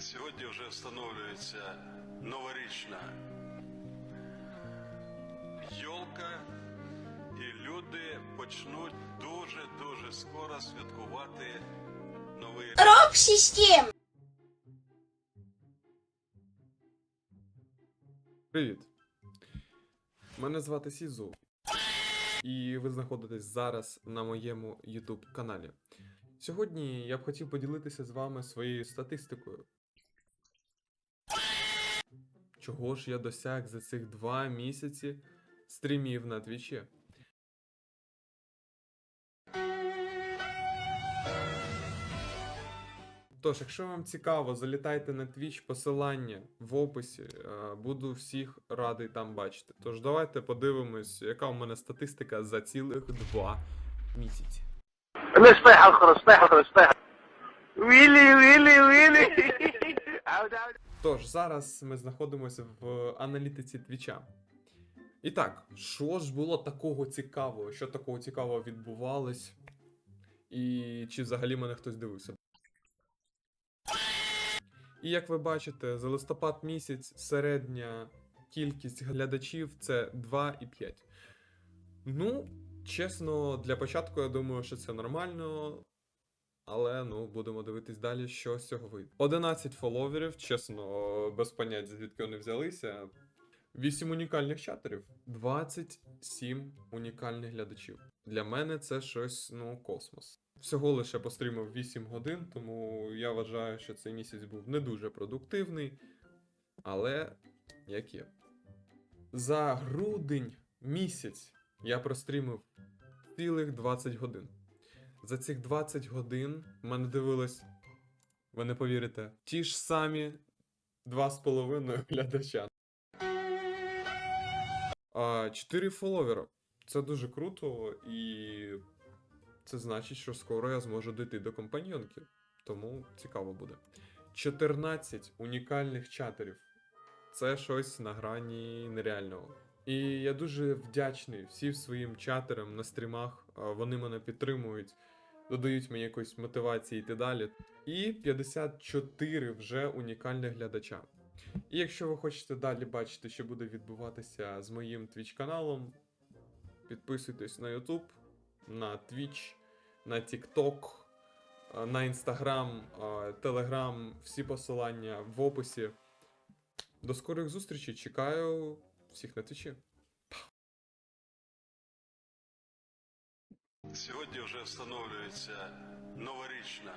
Сьогодні вже встановлюється новорічна йолка, і люди почнуть дуже-дуже скоро святкувати новий рік. Роб систем. Привіт! Мене звати Сізу, і ви знаходитесь зараз на моєму YouTube каналі. Сьогодні я б хотів поділитися з вами своєю статистикою чого ж я досяг за цих два місяці стрімів на твічі. Тож, якщо вам цікаво, залітайте на Twitch, посилання в описі. Е, буду всіх радий там бачити. Тож давайте подивимось, яка у мене статистика за цілих два місяці. Вілі, вілі, вілі! Тож, зараз ми знаходимося в аналітиці Твіча. І так, що ж було такого цікавого? Що такого цікавого відбувалось? І чи взагалі мене хтось дивився? І як ви бачите, за листопад місяць середня кількість глядачів це 2,5. Ну, чесно, для початку я думаю, що це нормально. Але ну будемо дивитись далі, що з цього вийде. 11 фоловерів, чесно, без понять, звідки вони взялися. 8 унікальних чатерів, 27 унікальних глядачів. Для мене це щось, ну, космос. Всього лише пострімив 8 годин, тому я вважаю, що цей місяць був не дуже продуктивний. Але як є. За грудень місяць я прострімив цілих 20 годин. За цих 20 годин мене дивилось, ви не повірите, ті ж самі 2,5 глядача. А, 4 фоловера. Це дуже круто, і це значить, що скоро я зможу дійти до компаньйонки. Тому цікаво буде. 14 унікальних чатерів. Це щось на грані нереального. І я дуже вдячний всім своїм чатерам на стрімах. Вони мене підтримують, додають мені якоїсь мотивації йти далі. І 54 вже унікальних глядача. І якщо ви хочете далі бачити, що буде відбуватися з моїм Twitch каналом, підписуйтесь на YouTube, на Twitch, на TikTok, на Instagram, Telegram, всі посилання в описі. До скорих зустрічей. Чекаю всіх на твічі. Сьогодні вже встановлюється новорічна